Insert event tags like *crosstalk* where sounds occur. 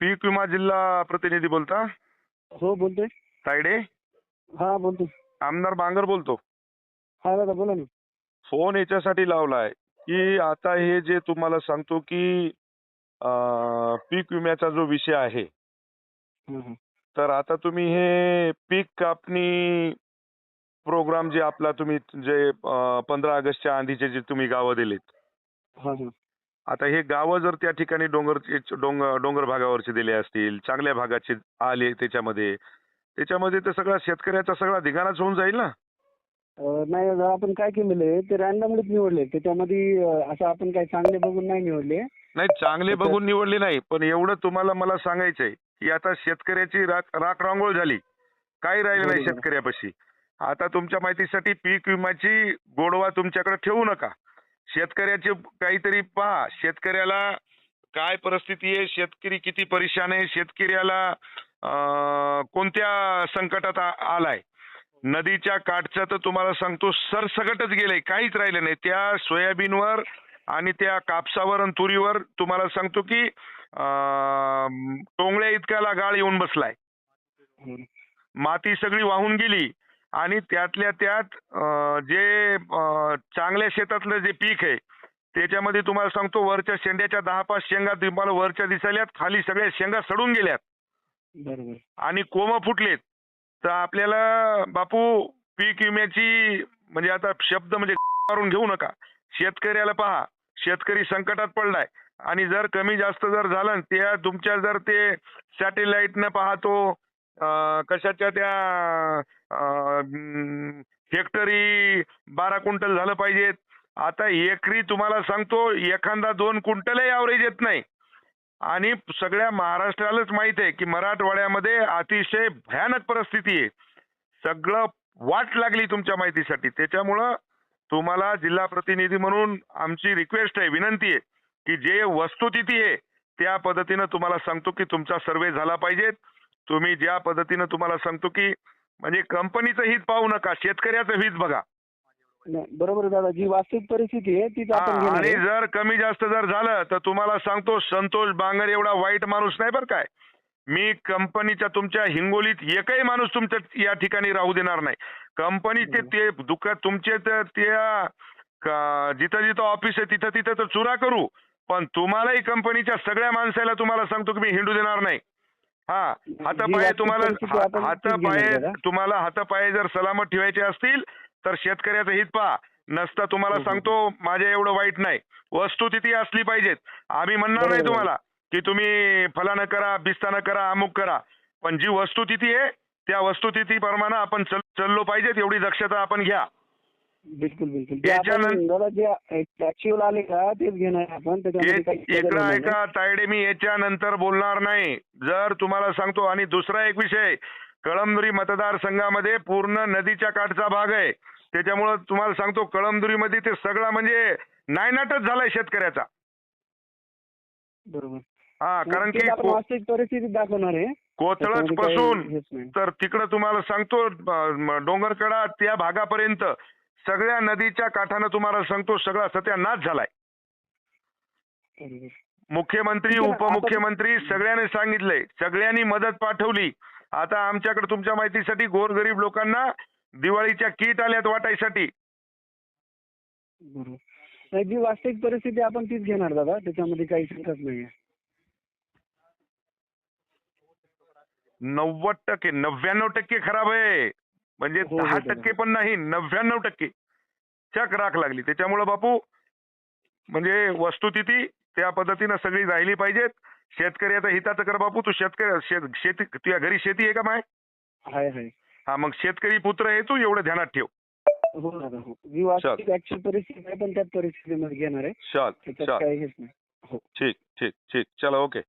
पीक विमा जिल्हा प्रतिनिधी बोलता? हो बोलतोय. तायडे? हा बोलतोय. आमदार बांगर बोलतो. हा दादा बोला ना. फोन याच्यासाठी लावलाय की आता हे जे तुम्हाला सांगतो की अं, पीक विम्याचा जो विषय आहे हा, हा. तर आता तुम्ही हे पीक कापणी प्रोग्राम जे आपला तुम्ही जे पंधरा ऑगस्टच्या आधीचे जे तुम्ही गावं दिलीत हा हा. आता हे गावं जर त्या ठिकाणी डोंगर डोंगर डोंगर भागावरचे दिले असतील चांगल्या भागाचे आले त्याच्यामध्ये त्याच्यामध्ये ते सगळा शेतकऱ्याचा सगळा धिगाणाच होऊन जाईल ना? नाही आपण काय केलेलं ते रॅन्डमलीच निवडले त्याच्यामध्ये असं आपण काही चांगले बघून नाही निवडले. नाही चांगले बघून निवडले नाही पण एवढं तुम्हाला मला सांगायचंय की आता शेतकऱ्याची राख राख रांगोळ झाली. काही राहिलं नाही. शेतकऱ्यापाशी. आता तुमच्या माहितीसाठी पीक विम्याची गोडवा तुमच्याकडे ठेवू नका. शेतकऱ्याचे काहीतरी पहा. शेतकऱ्याला काय परिस्थिती आहे? शेतकरी किती परेशान आहे? शेतकऱ्याला कोणत्या संकटात आलाय? नदीच्या काठचं तर तुम्हाला सांगतो सरसकटच गेलंय. काहीच राहिलं नाही. त्या सोयाबीनवर आणि त्या कापसावर आणि तुरीवर तुम्हाला सांगतो की टोंगळ्या इतक्याला गाळ येऊन बसलाय. माती सगळी वाहून गेली. आणि त्यातल्या त्यात जे चांगल्या शेतातलं जे पीक आहे त्याच्यामध्ये तुम्हाला सांगतो वरच्या शेंड्याच्या दहा पाच शेंगा तुम्हाला वरच्या दिसायल्यात खाली सगळ्या शेंगा सडून गेल्यात. बरोबर. आणि कोंब फुटलेत. तर आपल्याला बापू पीक विम्याची म्हणजे आता शब्द म्हणजे *laughs* मारून घेऊ नका. शेतकऱ्याला पहा शेतकरी संकटात पडलाय. आणि जर कमी जास्त जर झालं त्या तुमच्या जर ते सॅटेलाइटनं पाहतो अं, कशाच्या त्या अं, हेक्टरी बारा क्विंटल झालं पाहिजेत आता एकरी तुम्हाला सांगतो एखादा दोन क्विंटलही ॲव्हरेज येत नाही. आणि सगळ्या महाराष्ट्रालाच माहीत आहे की मराठवाड्यामध्ये अतिशय भयानक परिस्थिती आहे. सगळं वाट लागली तुमच्या माहितीसाठी. त्याच्यामुळं तुम्हाला जिल्हा प्रतिनिधी म्हणून आमची रिक्वेस्ट आहे विनंती आहे की जे वस्तुस्थिती आहे त्या पद्धतीनं तुम्हाला सांगतो की तुमचा सर्वे झाला पाहिजे. तुम्ही ज्या पद्धतीनं तुम्हाला सांगतो की म्हणजे कंपनीचं हित पाहू नका शेतकऱ्याचं हित बघा. नाही, बरोबर आहे दादा. जी वास्तविक परिस्थिती आहे तीच आपण हा, घेणार आणि आहे. जर कमी जास्त जर झालं तर तुम्हाला सांगतो संतोष बांगर एवढा वाईट माणूस नाही बरं काय. मी कंपनीच्या तुमच्या हिंगोलीत एकही माणूस तुमच्या या ठिकाणी राहू देणार नाही. कंपनीचे ते दुःख तुमचे तर त्या क- जिथं जिथं ऑफिस आहे तिथं तिथं तर चुरा करू. पण तुम्हालाही कंपनीच्या सगळ्या माणसाला तुम्हाला सांगतो की मी हिंडू देणार नाही. हा हातापाये तुम्हाला हातापाये. तुम्हाला हातापाये जर सलामत ठेवायचे असतील तर शेतकऱ्याचं हित पहा नसता तुम्हाला. सांगतो माझ्या एवढं वाईट नाही वस्तुस्थिती असली पाहिजेत आम्ही म्हणणार नाही. तुम्हाला की तुम्ही फलानं करा बिस्तानं करा अमुक करा पण जी वस्तुस्थिती आहे त्या वस्तुस्थिती प्रमाणे आपण चल चाललो पाहिजेत एवढी दक्षता आपण घ्या बिलकुल बिलकुल. ते याच्यानं- जे आले का तेच घेणार आहे आपण. त्याच्यामध्ये काही बदल इकडं होणार नाही. ऐका तायडे मी याच्यानंतर बोलणार नाही. जर तुम्हाला सांगतो आणि दुसरा एक विषय कळमनुरी मतदारसंघामध्ये पूर्ण नदीच्या काठचा भाग आहे. त्याच्यामुळं तुम्हाला सांगतो कळमनुरीमध्ये ते सगळा म्हणजे नायनाटच झालाय शेतकऱ्याचा. बरोबर. हा कारण की आपण को- वास्तविक परिस्थिती दाखवणार आहे. कोथळच त्याच्यामध्ये काही पासून हेच नाही. तर तिकडं तुम्हाला सांगतो अं, डोंगरकडा त्या भागापर्यंत सगळ्या नदीच्या काठानं तुम्हाला सांगतो सगळा सत्यानाश झालाय. मुख्यमंत्री उपमुख्यमंत्री सगळ्यांनी सांगितलंय सगळ्यांनी मदत पाठवली. आता आमच्याकडे तुमच्या माहितीसाठी गोरगरीब लोकांना दिवाळीच्या किट आल्यात वाटायसाठी. नाही जी वास्तविक परिस्थिती आपण तीच घेणार दादा. त्याच्यामध्ये काही शंकाच नाहीये. नव्वद टक्के नव्याण्णव टक्के खराब आहे. म्हणजे हो, हो, दहा दादा. टक्के पण नाही नव्याण्णव टक्के. चक राख लागली. त्याच्यामुळं बापू म्हणजे वस्तुस्थिती त्या पद्धतीनं सगळी राहिली पाहिजेत. शेतकऱ्याचं हिताचं कर बापू तू शेतकरी शेत तुझ्या घरी शेती आहे का माय? हा मग शेतकरी पुत्र आहे तू एवढं ध्यानात ठेव. हो दादा हो. जी वास्तविक ऍक्च्युअल परिस्थिती आहे पण परिस्थितीमध्ये घेणार आहे. चल चल. ठीक ठीक ठीक. चलो ओके.